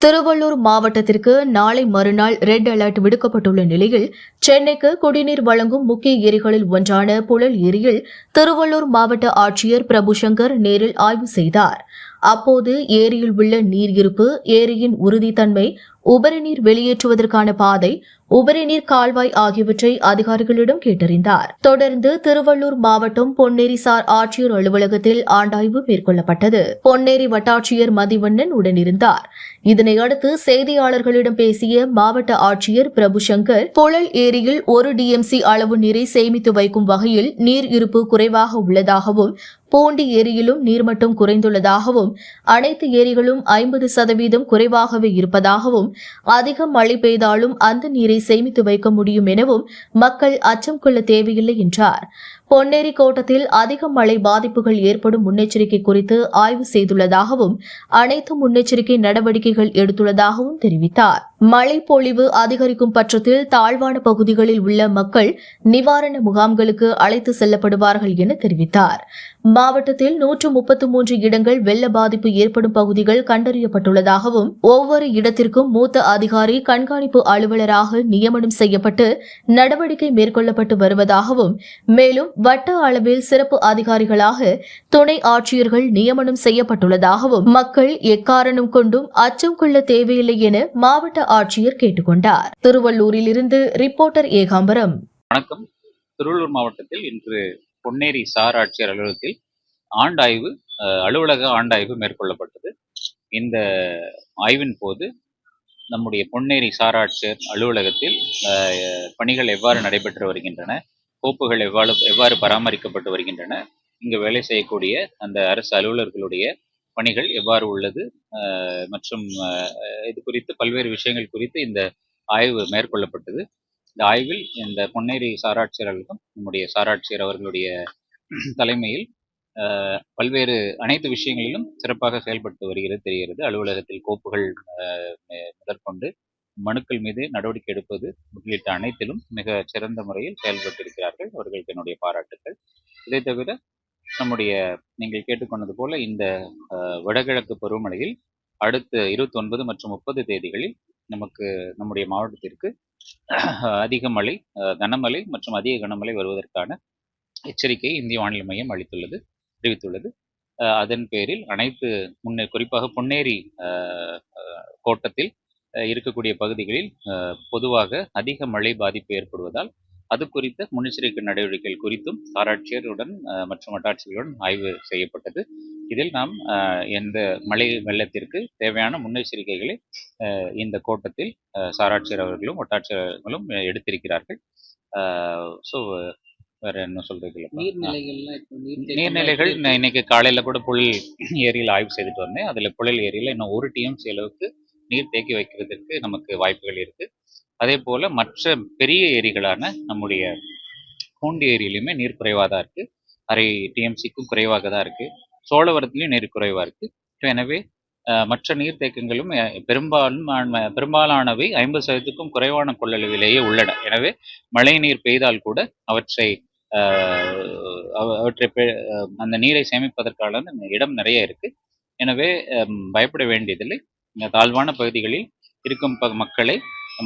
திருவள்ளூர் மாவட்டத்திற்கு நாளை மறுநாள் ரெட் அலர்ட் விடுக்கப்பட்டுள்ள நிலையில் சென்னைக்கு குடிநீர் வழங்கும் முக்கிய ஏரிகளில் ஒன்றான புழல் ஏரியில் திருவள்ளூர் மாவட்ட ஆட்சியர் பிரபுசங்கர் நேரில் ஆய்வு செய்தார். அப்போது ஏரியில் உள்ள நீர் இருப்பு ஏரியின் உறுதித்தன்மை உபரிநீர் வெளியேற்றுவதற்கான பாதை உபரிநீர் கால்வாய் ஆகியவற்றை அதிகாரிகளிடம் கேட்டறிந்தார். தொடர்ந்து திருவள்ளூர் மாவட்டம் பொன்னேரிசார் ஆட்சியர் அலுவலகத்தில் ஆண்டாய்வு மேற்கொள்ளப்பட்டது. பொன்னேரி வட்டாட்சியர் மதிவண்ணன் உடனிருந்தார். இதனையடுத்து செய்தியாளர்களிடம் பேசிய மாவட்ட ஆட்சியர் பிரபு சங்கர் புழல் ஏரியில் ஒரு டிஎம்சி அளவு நீரை சேமித்து வைக்கும் வகையில் நீர் இருப்பு குறைவாக உள்ளதாகவும் பூண்டி ஏரியிலும் நீர்மட்டம் குறைந்துள்ளதாகவும் அனைத்து ஏரிகளும் ஐம்பது சதவீதம் குறைவாகவே இருப்பதாகவும் அதிக மழை பெய்தாலும் அந்த நீரை சேமித்து வைக்க முடியும் எனவும் மக்கள் அச்சம் கொள்ள தேவையில்லை என்றார். பொன்னேரி கோட்டத்தில் அதிக மழை பாதிப்புகள் ஏற்படும் முன்னெச்சரிக்கை குறித்து ஆய்வு செய்துள்ளதாகவும் அனைத்து முன்னெச்சரிக்கை நடவடிக்கைகள் எடுத்துள்ளதாகவும் தெரிவித்தார். மழைப்பொழிவு அதிகரிக்கும் பட்சத்தில் தாழ்வான பகுதிகளில் உள்ள மக்கள் நிவாரண முகாம்களுக்கு அழைத்து செல்லப்படுவார்கள் என தெரிவித்தார். மாவட்டத்தில் நூற்று முப்பத்து மூன்று இடங்கள் வெள்ள பாதிப்பு ஏற்படும் பகுதிகள் கண்டறியப்பட்டுள்ளதாகவும் ஒவ்வொரு இடத்திற்கும் மூத்த அதிகாரி கண்காணிப்பு அலுவலராக நியமனம் செய்யப்பட்டு நடவடிக்கை மேற்கொள்ளப்பட்டு வருவதாகவும் மேலும் வட்ட அளவில் சிறப்பு அதிகாரிகளாக துணை ஆட்சியர்கள் நியமனம் செய்யப்பட்டுள்ளதாகவும் மக்கள் எக்காரணம் கொண்டும் அச்சம் கொள்ள தேவையில்லை என மாவட்ட ஆட்சியர் கேட்டுக்கொண்டார். திருவள்ளூரிலிருந்து ரிப்போர்ட்டர் ஏகாம்பரம். வணக்கம். திருவள்ளூர் மாவட்டத்தில் இன்று பொன்னேரி சார் ஆட்சியர் அலுவலகத்தில் ஆண்டாய்வு அலுவலக ஆண்டாய்வு மேற்கொள்ளப்பட்டது. இந்த ஆய்வின் போது நம்முடைய பொன்னேரி சாராட்சியர் அலுவலகத்தில் பணிகள் எவ்வாறு நடைபெற்று வருகின்றன கோப்புகள் எவ்வாறு எவ்வாறு பராமரிக்கப்பட்டு வருகின்றன இங்கு வேலை செய்யக்கூடிய அந்த அரசு அலுவலர்களுடைய பணிகள் எவ்வாறு உள்ளது? மற்றும் இது குறித்து பல்வேறு விஷயங்கள் குறித்து இந்த ஆய்வு மேற்கொள்ளப்பட்டது. இந்த ஆய்வில் இந்த பொன்னேரி சாராட்சியர் அலுவலகம் நம்முடைய சாராட்சியர் அவர்களுடைய தலைமையில் பல்வேறு அனைத்து விஷயங்களிலும் சிறப்பாக செயல்பட்டு வருகிறது தெரிகிறது. அலுவலகத்தில் கோப்புகள் அஹ், முதற்கொண்டு மனுக்கள் மீது நடவடிக்கை எடுப்பது உள்ளிட்ட அனைத்திலும் மிக சிறந்த முறையில் செயல்பட்டு இருக்கிறார்கள். அவர்களுக்கு என்னுடைய பாராட்டுக்கள். இதை தவிர நம்முடைய நீங்கள் கேட்டுக்கொண்டது போல இந்த வடகிழக்கு பருவமழையில் அடுத்த இருபத்தி ஒன்பது மற்றும் முப்பது தேதிகளில் நமக்கு நம்முடைய மாவட்டத்திற்கு அதிக மழை அஹ், கனமழை மற்றும் அதிக கனமழை வருவதற்கான எச்சரிக்கையை இந்திய வானிலை மையம் அளித்துள்ளது தெரிவித்துள்ளது. அஹ், அதன் பேரில் அனைத்து முன்னே குறிப்பாக பொன்னேரி கோட்டத்தில் இருக்கக்கூடிய பகுதிகளில் அஹ், பொதுவாக அதிக மழை பாதிப்பு ஏற்படுவதால் அது குறித்த முன்னெச்சரிக்கை நடவடிக்கைகள் குறித்தும் ஆராய்ச்சியருடன் மற்றும் வட்டாட்சியர்களுடன் ஆய்வு செய்யப்பட்டது. இதில் நாம் எந்த மழை வெள்ளத்திற்கு தேவையான முன்னெச்சரிக்கைகளை இந்த கோட்டத்தில் சாராட்சியர் அவர்களும் வட்டாட்சியர்களும் எடுத்திருக்கிறார்கள். ஸோ வேற என்ன சொல்றது நீர்நிலைகள் இன்னைக்கு காலையில கூட புழல் ஏரியில் ஆய்வு செய்துட்டு வந்தேன். அதுல புழல் ஏரியில இன்னும் ஒரு டிஎம்சி அளவுக்கு நீர் தேக்கி வைக்கிறதுக்கு நமக்கு வாய்ப்புகள் இருக்கு. அதே போல் மற்ற பெரிய ஏரிகளான நம்முடைய பூண்டி ஏரியிலையுமே நீர் குறைவாக தான் இருக்கு. அரை டிஎம்சிக்கும் குறைவாக தான் இருக்கு. சோழவரத்துலேயும் நீர் குறைவாக இருக்குது எனவே மற்ற நீர்த்தேக்கங்களும் பெரும்பாலும் பெரும்பாலானவை ஐம்பது சதவீதத்துக்கும் குறைவான கொள்ளளவிலேயே உள்ளன. எனவே மழை நீர் பெய்தால் கூட அவற்றை அவ- அவற்றை பெ- அந்த நீரை சேமிப்பதற்கான இடம் நிறைய இருக்கு. எனவே பயப்பட வேண்டியதில்லை. தாழ்வான பகுதிகளில் இருக்கும் ப- மக்களை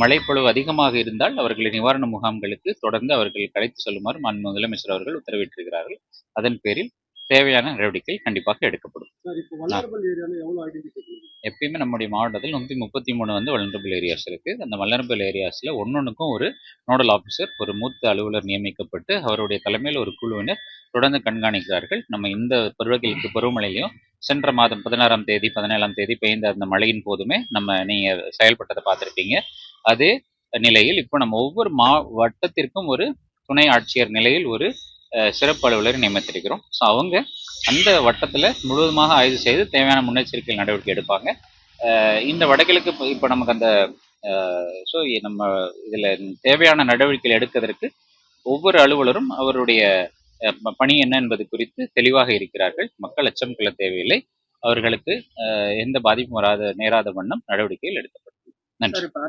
மழைப்பொழிவு அதிகமாக இருந்தால் அவர்களை நிவாரண முகாம்களுக்கு தொடர்ந்து அவர்கள் கலைத்து செல்லுமாறு மாண்பு முதலமைச்சர் அவர்கள் உத்தரவிட்டிருக்கிறார்கள். அதன் பேரில் தேவையான நடவடிக்கை கண்டிப்பாக எடுக்கப்படும். எப்பயுமே நம்முடைய மாவட்டத்தில் நூற்றி முப்பத்தி மூணு வந்து வல்னரபிள் ஏரியாஸ் இருக்கு. அந்த வல்னரபிள் ஏரியாஸில் ஒன்னொன்றுக்கும் ஒரு நோடல் ஆஃபீஸர் ஒரு மூத்த அலுவலர் நியமிக்கப்பட்டு அவருடைய தலைமையில் ஒரு குழுவினர் தொடர்ந்து கண்காணிக்கிறார்கள். நம்ம இந்த பருவங்களுக்கு பருவமழையிலையும் சென்ற மாதம் பதினாறாம் தேதி பதினேழாம் தேதி பெய்த அந்த மழையின் போதுமே நம்ம நீங்க செயல்பட்டதை பார்த்துருப்பீங்க. அதே நிலையில் இப்போ நம்ம ஒவ்வொரு மா வட்டத்திற்கும் ஒரு துணை ஆட்சியர் நிலையில் ஒரு சிறப்பு அலுவலரை நியமித்திருக்கிறோம். ஸோ அவங்க அந்த வட்டத்தில் முழுவதுமாக ஆய்வு செய்து தேவையான முன்னெச்சரிக்கை நடவடிக்கை எடுப்பாங்க. இந்த வடகிழக்கு இப்போ நமக்கு அந்த ஸோ நம்ம இதில் தேவையான நடவடிக்கைகள் எடுப்பதற்கு ஒவ்வொரு அலுவலரும் அவருடைய பணி என்ன என்பது குறித்து தெளிவாக இருக்கிறார்கள். மக்கள் அச்சம் கொள்ள தேவையில்லை. அவர்களுக்கு எந்த பாதிப்பும் வராத நேராத வண்ணம் நடவடிக்கைகள் எடுக்கப்படும். நன்றி சார் இப்ப